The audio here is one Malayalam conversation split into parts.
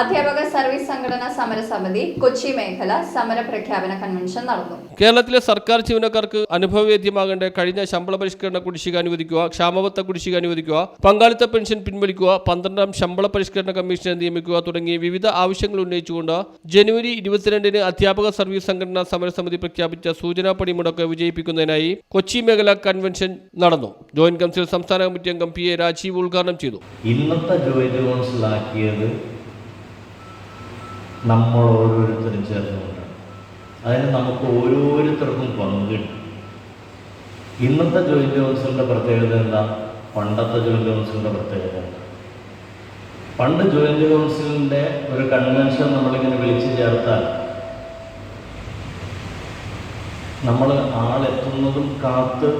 അധ്യാപക സർവീസ് സംഘടനാ സമരസമിതി കൊച്ചി മേഖല സമര പ്രഖ്യാപന കൺവെൻഷൻ നടന്നു. കേരളത്തിലെ സർക്കാർ ജീവനക്കാർക്ക് അനുഭവവേദ്യമാകേണ്ട കഴിഞ്ഞ ശമ്പള പരിഷ്കരണ കുടിശ്ശിക അനുവദിക്കുക ക്ഷാമബത്ത കുടിശ്ശിക അനുവദിക്കുക പങ്കാളിത്ത പെൻഷൻ പിൻവലിക്കുക പന്ത്രണ്ടാം ശമ്പള പരിഷ്കരണ കമ്മീഷനെ നിയമിക്കുക തുടങ്ങി വിവിധ ആവശ്യങ്ങൾ ഉന്നയിച്ചുകൊണ്ട് ജനുവരി ഇരുപത്തിരണ്ടിന് അധ്യാപക സർവീസ് സംഘടനാ സമരസമിതി പ്രഖ്യാപിച്ച സൂചനാ പണിമുടക്ക് വിജയിപ്പിക്കുന്നതിനായി കൊച്ചി മേഖല കൺവെൻഷൻ നടന്നു. ജോയിന്റ് കൗൺസിൽ സംസ്ഥാന കമ്മിറ്റി അംഗം പി എ രാജീവ് ഉദ്ഘാടനം ചെയ്തു. ഇന്നത്തെ ജോയിന്റ് കൗൺസിലാക്കിയത് നമ്മൾ ഓരോരുത്തരും ചേർന്നുകൊണ്ടാണ് അതിന് നമുക്ക് ഓരോരുത്തർക്കും പങ്കിട്ട് ഇന്നത്തെ ജോയിൻ കൗൺസിലിന്റെ പ്രത്യേകത എന്താ? പണ്ടത്തെ ജോയിൻ കൗൺസിലിന്റെ പ്രത്യേകത പണ്ട് ജോയിന്റ് കൗൺസിലിന്റെ ഒരു കൺവെൻഷൻ നമ്മളിങ്ങനെ വിളിച്ചു ചേർത്താൽ നമ്മൾ ആളെത്തുന്നതും കാത്ത്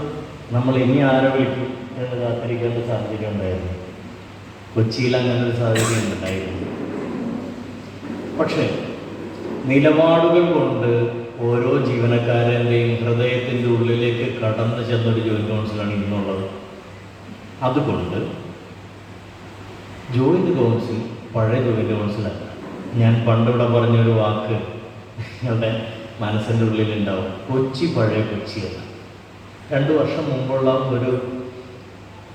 നമ്മൾ ഇനി ആരെ വിളിക്കും എന്ന് കാത്തിരിക്കേണ്ട സാഹചര്യം ഉണ്ടായിരുന്നു. കൊച്ചിയിൽ അങ്ങനെ ഒരു സാഹചര്യം ഉണ്ടായിരുന്നു. പക്ഷേ നിലപാടുകൾ കൊണ്ട് ഓരോ ജീവനക്കാരന്റെയും ഹൃദയത്തിന്റെ ഉള്ളിലേക്ക് കടന്നു ചെന്നൊരു ജോയിന്റ് കൗൺസിലാണ് ഇന്നുള്ളത്. അതുകൊണ്ട് ജോയിന്റ് കൗൺസിൽ പഴയ ജോയിന്റ് കൗൺസിലല്ല. ഞാൻ പണ്ടിവിടെ പറഞ്ഞൊരു വാക്ക് നിങ്ങളുടെ മനസ്സിന്റെ ഉള്ളിലുണ്ടാവും. കൊച്ചി പഴയ കൊച്ചിയല്ല രണ്ട് വർഷം മുമ്പുള്ള ഒരു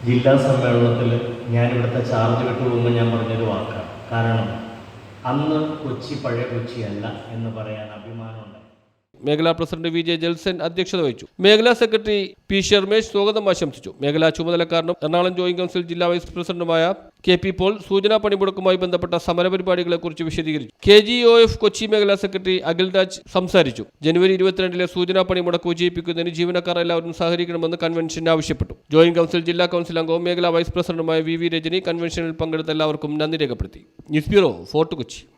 ജില്ലാ സമ്മേളനത്തിൽ ഞാൻ ഇവിടുത്തെ ചാർജ് വിട്ടു പോകുമ്പോൾ ഞാൻ പറഞ്ഞൊരു വാക്കാണ്. കാരണം അന്ന് കൊച്ചി പഴയ കൊച്ചിയല്ല എന്ന് പറയാൻ അഭിമാനമുണ്ട്. മേഖലാ പ്രസിഡന്റ് വി ജെ ജൽസൻ അധ്യക്ഷത വഹിച്ചു. മേഖലാ സെക്രട്ടറി പി ഷെർമേഷ് സ്വാഗതം ആശംസിച്ചു. മേഖലാ ചുമതലക്കാരനും എറണാകുളം ജോയിന്റ് കൗൺസിൽ ജില്ലാ വൈസ് പ്രസിഡന്റുമായ കെ പി പോൾ സൂചനാ പണിമുടക്കുമായി ബന്ധപ്പെട്ട സമരപരിപാടികളെക്കുറിച്ച് വിശദീകരിച്ചു. K G O F Kochi മേഖലാ സെക്രട്ടറി അഖിൽ രാജ് സംസാരിച്ചു. ജനുവരി ഇരുപത്തിരണ്ടിലെ സൂചനാ പണിമുടക്ക് വിജയിപ്പിക്കുന്നതിന് ജീവനക്കാർ എല്ലാവരും സഹകരിക്കണമെന്ന് കൺവെൻഷൻ ആവശ്യപ്പെട്ടു. ജോയിന്റ് കൗൺസിൽ ജില്ലാ കൗൺസിൽ അംഗവും മേഖലാ വൈസ് പ്രസിഡന്റുമായ വി വി രജനി കൺവെൻഷനിൽ പങ്കെടുത്ത എല്ലാവർക്കും നന്ദി രേഖപ്പെടുത്തി. News bureau Fort Kochi.